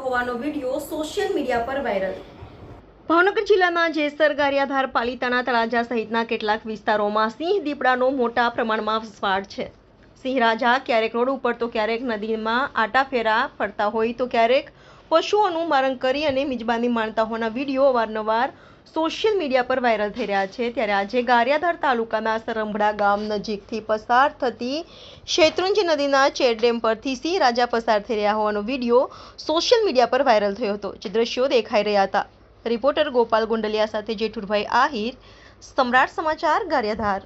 હોવાનો video social media પર viral. Bhavnagar જિલ્લાના જેસર ગારિયાધાર પાલિતાણા તળાજા સહિતના કેટલાક વિસ્તારોમાં સિંહ દીપડાનો મોટા પ્રમાણમાં વસવાટ છે. સિંહ રાજા ક્યારેક રોડ ઉપર તો ક્યારેક નદીમાં આટાફેરા ફરતા હોય તો ક્યારેક પશુઓનું મારણ કરી અને મિજબાની માણતા હોવાના વીડિયો વારંવાર સોશિયલ મીડિયા પર વાયરલ થઈ રહ્યા છે. ત્યારે આજે ગારિયાધાર તાલુકાના સરંભડા ગામ નજીકથી પસાર થતી શેત્રુંજી નદીના ચેરડેમ પરથી સિંહ રાજા પસાર થઈ રહ્યા હોવાનો વીડિયો સોશિયલ મીડિયા પર વાયરલ થયો હતો. જે દ્રશ્યો દેખાઈ રહ્યા હતા. રિપોર્ટર ગોપાલ ગુંડલિયા સાથે જેઠુરભાઈ આહિર, સમ્રાટ સમાચાર ગારિયાધાર.